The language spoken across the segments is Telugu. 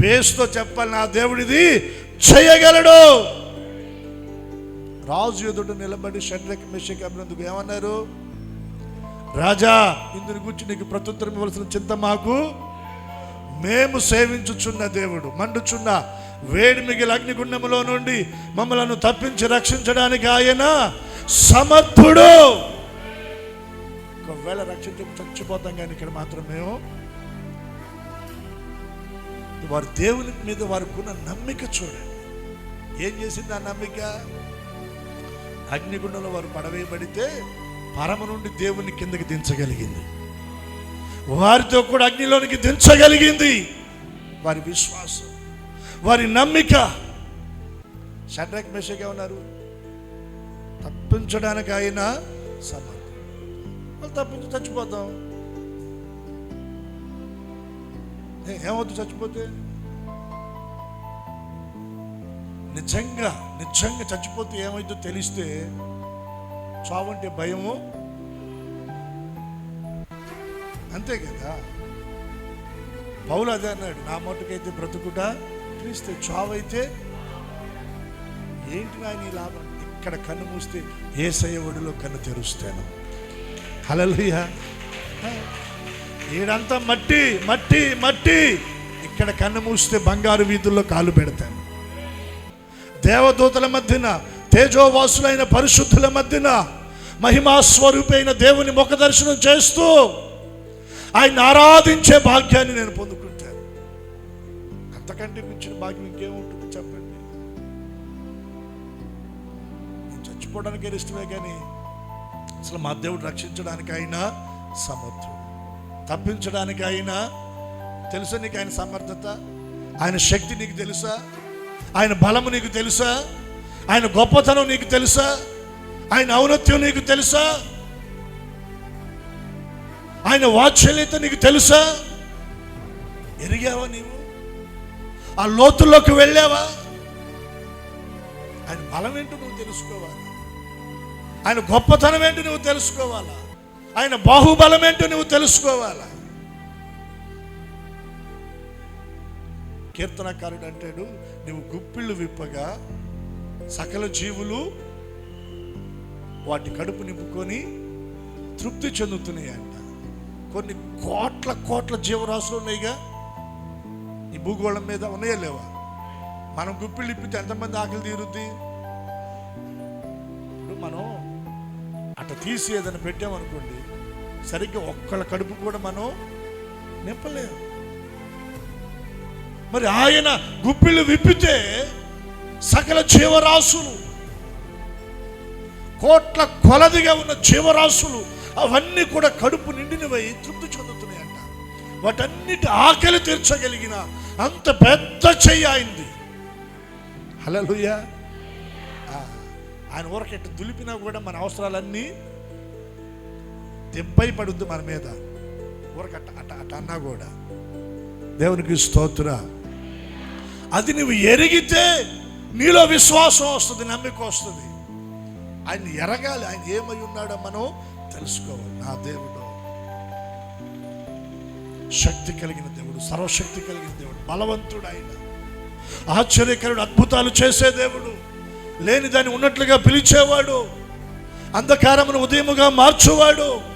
బేస్తో చెప్పాలి నా దేవుడిది చేయగలడు. రాజు ఎదుట నిలబడి షడ్రక్ మిషక్ అభినందుకు ఏమన్నారు? రాజా ఇందుని గురించి నీకు ప్రత్యుత్తరం ఇవ్వాల్సిన చింత మాకు? మేము సేవించుచున్న దేవుడు మండుచున్న వేడి మిగిలి అగ్నిగుండములో నుండి మమ్మలను తప్పించి రక్షించడానికి ఆయన సమర్థుడు. ఒకవేళ రక్షించ చచ్చిపోతాం కానీ ఇక్కడ మాత్రం మేము వారి దేవుని మీద వారికి ఉన్న నమ్మిక చూడండి. ఏం చేసింది ఆ నమ్మిక? అగ్నిగుండంలో వారు పడవేయబడితే పరమ నుండి దేవుని కిందకి దించగలిగింది. వారితో కూడా అగ్నిలోనికి దించగలిగింది. వారి విశ్వాసం వారి నమ్మిక. షడ్రక్ మెషగా ఉన్నారు తప్పించడానికి ఆయన సమర్థం వాళ్ళు తప్పించి చచ్చిపోతాం. ఏమవుతుంది చచ్చిపోతే? నిజంగా నిజంగా చచ్చిపోతే ఏమైందో తెలిస్తే చావంటే భయము. అంతే కదా? పౌలు అదే అన్నాడు నా మట్టుకైతే బ్రతుకుట క్రీస్తే చావైతే ఏంటి నా నీ లాభం? ఇక్కడ కన్ను మూస్తే ఏ ఒడిలో కన్ను తెరుస్తాను. హలలుయ ఈడంతా మట్టి మట్టి మట్టి. ఇక్కడ కన్ను మూస్తే బంగారు వీధుల్లో కాలు పెడతాను. దేవదూతల మధ్యన తేజోవాసులైన పరిశుద్ధుల మధ్యన మహిమాస్వరూపైన దేవుని ముఖ దర్శనం చేస్తూ ఆయన ఆరాధించే భాగ్యాన్ని నేను పొందుకుంటాను. అంతకంటే మించిన భాగ్యం ఇంకేముంటుంది చెప్పండి? చచ్చిపోవడానికి ఇష్టమే కానీ అసలు మా దేవుడు రక్షించడానికి ఆయన సమర్థుడు. తప్పించడానికి అయినా తెలుసా నీకు ఆయన సమర్థత? ఆయన శక్తి నీకు తెలుసా? ఆయన బలము నీకు తెలుసా? ఆయన గొప్పతనం నీకు తెలుసా? ఆయన ఔన్నత్యం నీకు తెలుసా? ఆయన వాత్సల్యత నీకు తెలుసా? ఎరిగావా నీవు? ఆ లోతుల్లోకి వెళ్ళావా? ఆయన బలం ఏంటో నువ్వు తెలుసుకోవాలి. ఆయన గొప్పతనం ఏంటో నువ్వు తెలుసుకోవాలా? ఆయన బాహుబలం ఏంటో నువ్వు తెలుసుకోవాలా? కీర్తనకారుడు అంటాడు నువ్వు గుప్పిళ్ళు విప్పగా సకల జీవులు వాటి కడుపు నింపుకొని తృప్తి చెందుతున్నాయి అంట కొన్ని కోట్ల కోట్ల జీవరాశులు ఉన్నాయిగా. ఈ భూగోళం మీద ఉన్నాయా లేవా? మనం గుప్పిళ్ళు ఇప్పితే ఎంతమంది ఆకలి తీరుద్ది? ఇప్పుడు మనం అట్ట తీసి ఏదైనా పెట్టామనుకోండి సరిగ్గా ఒక్కళ్ళ కడుపు కూడా మనం నింపలేము. మరి ఆయన గుప్పిళ్ళు విప్పితే సకల జీవరాశులు కోట్ల కొలదిగా ఉన్న జీవరాశులు అవన్నీ కూడా కడుపు నిండినవై తృప్తి చెందుతున్నాయంట. వాటన్నిటి ఆకలి తీర్చగలిగిన అంత పెద్ద చెయ్యి ఆయనది. హలో ఆయన ఊరకెట్టు దులిపినా కూడా మన అవసరాలన్నీ దెబ్బై పడుద్ది మన మీద. ఊరకట్ట అట్ట అట్ట అన్నా కూడా. దేవునికి స్తోత్ర. అది నువ్వు ఎరిగితే నీలో విశ్వాసం వస్తుంది నమ్మిక వస్తుంది. ఆయన ఎరగాలి ఆయన ఏమై ఉన్నాడో మనం తెలుసుకోవాలి. నా దేవుడు. శక్తి కలిగిన దేవుడు సర్వశక్తి కలిగిన దేవుడు బలవంతుడు ఆయన. ఆశ్చర్యకరుడు అద్భుతాలు చేసే దేవుడు. లేని దాన్ని ఉన్నట్లుగా పిలిచేవాడు. అంధకారమును ఉదయముగా మార్చువాడు.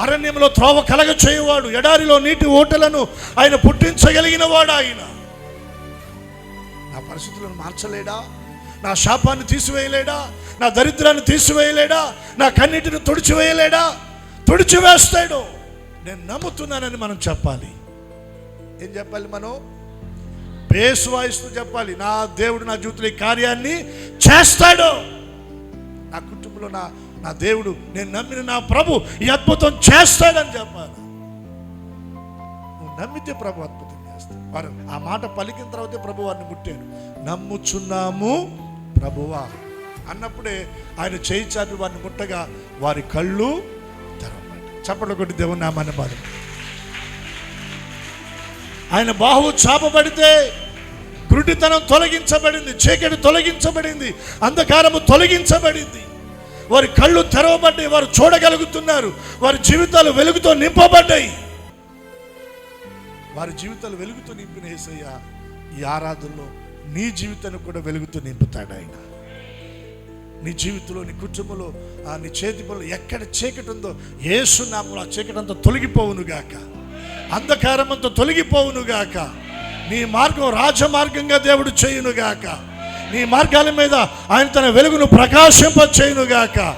అరణ్యంలో త్రోవ కలగ చేయవాడు ఎడారిలో నీటి ఓటలను ఆయన పుట్టించగలిగిన వాడు ఆయన. నా పరిస్థితులను మార్చలేడా? నా శాపాన్ని తీసివేయలేడా? నా దరిద్రాన్ని తీసివేయలేడా? నా కన్నిటిని తుడిచివేయలేడా? తుడిచివేస్తాడు. నేను నమ్ముతున్నానని మనం చెప్పాలి. ఏం చెప్పాలి మనం? బేస్ వాయిస్తూ చెప్పాలి. నా దేవుడు నా జీవితంలో ఈ కార్యాన్ని చేస్తాడు. నా కుటుంబంలో నా నా దేవుడు నేను నమ్మిన నా ప్రభు ఈ అద్భుతం చేస్తాడని చెప్పాలి. నువ్వు నమ్మితే ప్రభు అద్భుతం చేస్తాడు. వారు ఆ మాట పలికిన తర్వాతే ప్రభు వారిని ముట్టాడు నమ్ముచున్నాము ప్రభువా అన్నప్పుడే ఆయన చేయి చాపి వారిని ముట్టగా వారి కళ్ళు తెరవమాట చప్పట్లు కొట్టి దేవుని నామాన్ని బాధ ఆయన బాహువు చాపబడితే గురుడితనం తొలగించబడింది చీకటి తొలగించబడింది అంధకారము తొలగించబడింది. వారి కళ్ళు తెరవబడ్డాయి వారు చూడగలుగుతున్నారు వారి జీవితాలు వెలుగుతో నింపబడ్డాయి. వారి జీవితాలు వెలుగుతూ నింపిన ఏసయ్య ఈ ఆరాధనలో నీ జీవితాన్ని కూడా వెలుగుతూ నింపుతాడు ఆయన. నీ జీవితంలో నీ కుటుంబంలో ఆ నీ చేతి పనులు ఎక్కడ చీకటి ఉందో ఏసు ఆ చీకటి అంతా తొలగిపోవును గాక. అంధకారం అంతా తొలగిపోవును గాక. నీ మార్గం రాజమార్గంగా దేవుడు చేయును గాక. నీ మార్గాల మీద ఆయన తన వెలుగును ప్రకాశింపచేయునుగాక. గాక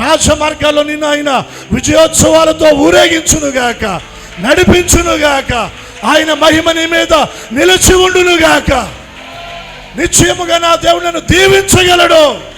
రాజమార్గాల్లో నిన్ను ఆయన విజయోత్సవాలతో ఊరేగించును గాక నడిపించును గాక ఆయన మహిమ నీ మీద నిలిచి ఉండును గాక నిశ్చయముగా నా దేవుడు నన్ను దీవించగలడు.